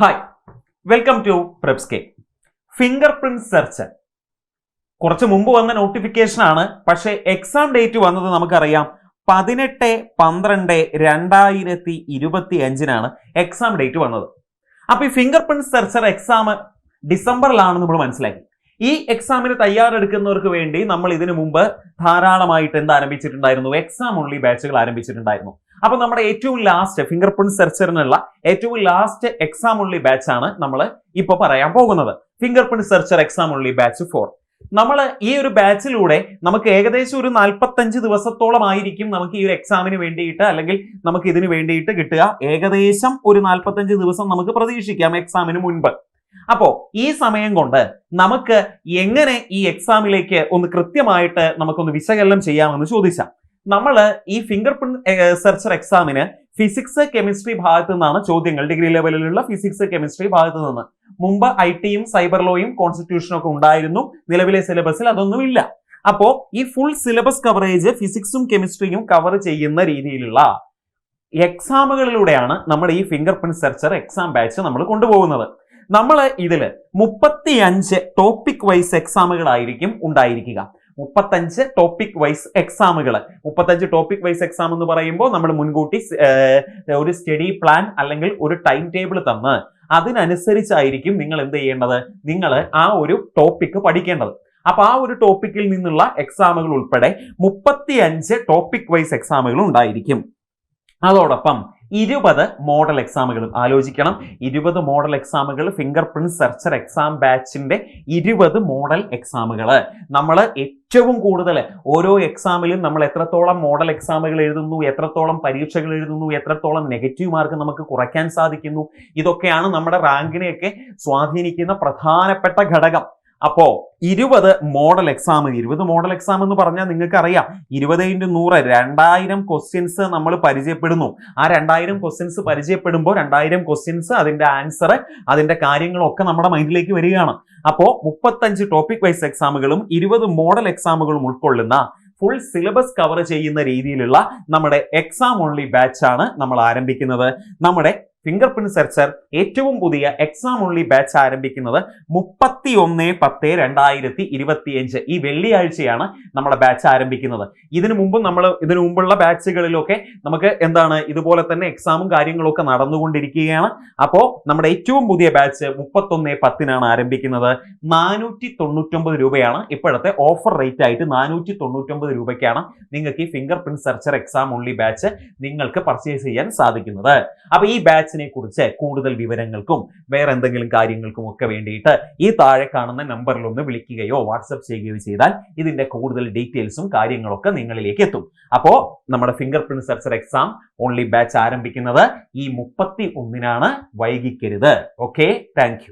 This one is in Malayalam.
ഹായ് വെൽക്കം ടു പ്രെപ്സ്കെ ഫിംഗർ പ്രിന്റ് സെർച്ച് കുറച്ച് മുമ്പ് വന്ന നോട്ടിഫിക്കേഷൻ ആണ്. പക്ഷേ എക്സാം ഡേറ്റ് വന്നത് നമുക്കറിയാം. പതിനെട്ട് പന്ത്രണ്ട് രണ്ടായിരത്തി ഇരുപത്തി അഞ്ചിനാണ് എക്സാം ഡേറ്റ് വന്നത്. അപ്പൊ ഈ ഫിംഗർ പ്രിന്റ് സെർച്ചർ എക്സാം ഡിസംബറിലാണ് നമ്മൾ മനസ്സിലാക്കി. ഈ എക്സാമിന് തയ്യാറെടുക്കുന്നവർക്ക് വേണ്ടി നമ്മൾ ഇതിനു മുമ്പ് ധാരാളമായിട്ട് എന്ത് ആരംഭിച്ചിട്ടുണ്ടായിരുന്നു? എക്സാം ഉള്ളി ബാച്ചുകൾ ആരംഭിച്ചിട്ടുണ്ടായിരുന്നു. അപ്പൊ നമ്മുടെ ഏറ്റവും ലാസ്റ്റ് ഫിംഗർ പ്രിന്റ് സെർച്ചറിനുള്ള ഏറ്റവും ലാസ്റ്റ് എക്സാം ഉള്ളി ബാച്ച് ആണ് നമ്മൾ ഇപ്പൊ പറയാൻ പോകുന്നത്. Fingerprint searcher exam only batch for നമ്മൾ ഈ ഒരു ബാച്ചിലൂടെ നമുക്ക് ഏകദേശം ഒരു നാൽപ്പത്തഞ്ച് ദിവസത്തോളം ആയിരിക്കും നമുക്ക് ഈ ഒരു എക്സാമിന് വേണ്ടിയിട്ട് അല്ലെങ്കിൽ നമുക്ക് ഇതിന് വേണ്ടിയിട്ട് കിട്ടുക. ഏകദേശം ഒരു നാൽപ്പത്തഞ്ച് ദിവസം നമുക്ക് പ്രതീക്ഷിക്കാം എക്സാമിന് മുൻപ്. അപ്പോ ഈ സമയം കൊണ്ട് നമുക്ക് എങ്ങനെ ഈ എക്സാമിലേക്ക് ഒന്ന് കൃത്യമായിട്ട് നമുക്കൊന്ന് വിശകലനം ചെയ്യാമെന്ന് ചോദിച്ചാൽ നമ്മൾ ഈ ഫിംഗർ പ്രിന്റ് സെർച്ചർ എക്സാമിന് ഫിസിക്സ് കെമിസ്ട്രി ഭാഗത്തു നിന്നാണ് ചോദ്യങ്ങൾ ഡിഗ്രി ലെവലിലുള്ള ഫിസിക്സ് കെമിസ്ട്രി ഭാഗത്തു നിന്ന്. മുമ്പ് ഐ ടിയും സൈബർ ലോയും കോൺസ്റ്റിറ്റ്യൂഷനും ഒക്കെ ഉണ്ടായിരുന്നു. നിലവിലെ സിലബസിൽ അതൊന്നും ഇല്ല അപ്പോ ഈ ഫുൾ സിലബസ് കവറേജ് ഫിസിക്സും കെമിസ്ട്രിയും കവർ ചെയ്യുന്ന രീതിയിലുള്ള എക്സാമുകളിലൂടെയാണ് നമ്മുടെ ഈ finger print searcher exam batch നമ്മൾ കൊണ്ടുപോകുന്നത്. നമ്മൾ ഇതിൽ മുപ്പത്തി അഞ്ച് ടോപ്പിക് വൈസ് എക്സാമുകളായിരിക്കും ഉണ്ടായിരിക്കുക. മുപ്പത്തഞ്ച് ടോപ്പിക് വൈസ് എക്സാമുകൾ മുപ്പത്തഞ്ച് ടോപ്പിക് വൈസ് എക്സാം എന്ന് പറയുമ്പോൾ നമ്മൾ മുൻകൂട്ടി ഒരു സ്റ്റഡി പ്ലാൻ അല്ലെങ്കിൽ ഒരു ടൈം ടേബിൾ തന്ന്. അതിനനുസരിച്ചായിരിക്കും നിങ്ങൾ എന്ത് ചെയ്യേണ്ടത്? നിങ്ങൾ ആ ഒരു ടോപ്പിക്ക് പഠിക്കേണ്ടത്. അപ്പൊ ആ ഒരു ടോപ്പിക്കിൽ നിന്നുള്ള എക്സാമുകൾ ഉൾപ്പെടെ മുപ്പത്തിയഞ്ച് ടോപ്പിക് വൈസ് എക്സാമുകൾ ഉണ്ടായിരിക്കും. അതോടൊപ്പം ഇരുപത് മോഡൽ എക്സാമുകളും ആലോചിക്കണം. ഇരുപത് മോഡൽ എക്സാമുകൾ ഫിംഗർ പ്രിന്റ് സെർച്ചർ എക്സാം ബാച്ചിന്റെ ഇരുപത് മോഡൽ എക്സാമുകൾ നമ്മൾ ഏറ്റവും കൂടുതൽ ഓരോ എക്സാമിലും നമ്മൾ എത്രത്തോളം മോഡൽ എക്സാമുകൾ എഴുതുന്നു എത്രത്തോളം പരീക്ഷകൾ എഴുതുന്നു എത്രത്തോളം നെഗറ്റീവ് മാർക്ക് നമുക്ക് കുറയ്ക്കാൻ സാധിക്കുന്നു. ഇതൊക്കെയാണ് നമ്മുടെ റാങ്കിനെയൊക്കെ സ്വാധീനിക്കുന്ന പ്രധാനപ്പെട്ട ഘടകം. അപ്പോ ഇരുപത് മോഡൽ എക്സാം ഇരുപത് മോഡൽ എക്സാം എന്ന് പറഞ്ഞാൽ നിങ്ങൾക്ക് അറിയാം ഇരുപത് ഇന്റു നൂറ് രണ്ടായിരം ക്വസ്റ്റ്യൻസ് നമ്മൾ പരിചയപ്പെടുന്നു. ആ രണ്ടായിരം ക്വസ്റ്റ്യൻസ് പരിചയപ്പെടുമ്പോൾ രണ്ടായിരം ക്വസ്റ്റ്യൻസ് അതിന്റെ ആൻസർ അതിന്റെ കാര്യങ്ങളൊക്കെ നമ്മുടെ മൈൻഡിലേക്ക് വരികയാണ്. അപ്പോ മുപ്പത്തഞ്ച് ടോപ്പിക് വൈസ് എക്സാമുകളും ഇരുപത് മോഡൽ എക്സാമുകളും ഉൾക്കൊള്ളുന്ന ഫുൾ സിലബസ് കവർ ചെയ്യുന്ന രീതിയിലുള്ള നമ്മുടെ എക്സാം ഓൺലി ബാച്ചാണ് നമ്മൾ ആരംഭിക്കുന്നത്. നമ്മുടെ ഫിംഗർ പ്രിന്റ് സെർച്ചർ ഏറ്റവും പുതിയ എക്സാം ഉള്ളി ബാച്ച് ആരംഭിക്കുന്നത് മുപ്പത്തി ഒന്ന് പത്ത് രണ്ടായിരത്തി ഇരുപത്തിയഞ്ച്. ഈ വെള്ളിയാഴ്ചയാണ് നമ്മുടെ ബാച്ച് ആരംഭിക്കുന്നത്. ഇതിനു മുമ്പ് നമ്മൾ ഇതിനു മുമ്പുള്ള ബാച്ചുകളിലൊക്കെ നമുക്ക് എന്താണ് ഇതുപോലെ തന്നെ എക്സാമും കാര്യങ്ങളൊക്കെ നടന്നുകൊണ്ടിരിക്കുകയാണ്. അപ്പോൾ നമ്മുടെ ഏറ്റവും പുതിയ ബാച്ച് മുപ്പത്തൊന്ന് പത്തിനാണ് ആരംഭിക്കുന്നത്. നാനൂറ്റി തൊണ്ണൂറ്റൊമ്പത് രൂപയാണ് ഇപ്പോഴത്തെ ഓഫർ റേറ്റ് ആയിട്ട് നാനൂറ്റി തൊണ്ണൂറ്റൊമ്പത് രൂപയ്ക്കാണ് നിങ്ങൾക്ക് ഈ fingerprint searcher exam only batch നിങ്ങൾക്ക് പർച്ചേസ് ചെയ്യാൻ സാധിക്കുന്നത്. അപ്പോൾ ഈ ബാച്ചിനെ കുറിച്ച് കൂടുതൽ വിവരങ്ങൾക്കും വേറെ എന്തെങ്കിലും കാര്യങ്ങൾക്കും ഒക്കെ വേണ്ടിയിട്ട് ഈ താഴെ കാണുന്ന നമ്പറിൽ ഒന്ന് വിളിക്കുകയോ വാട്സപ്പ് ചെയ്യുകയോ ചെയ്താൽ ഇതിന്റെ കൂടുതൽ ഡീറ്റെയിൽസും കാര്യങ്ങളൊക്കെ നിങ്ങളിലേക്ക് എത്തും. അപ്പോ നമ്മുടെ fingerprint searcher exam only batch ആരംഭിക്കുന്നത് ഈ മുപ്പത്തി ഒന്നിനാണ്. വൈകിക്കരുത്. Okay thank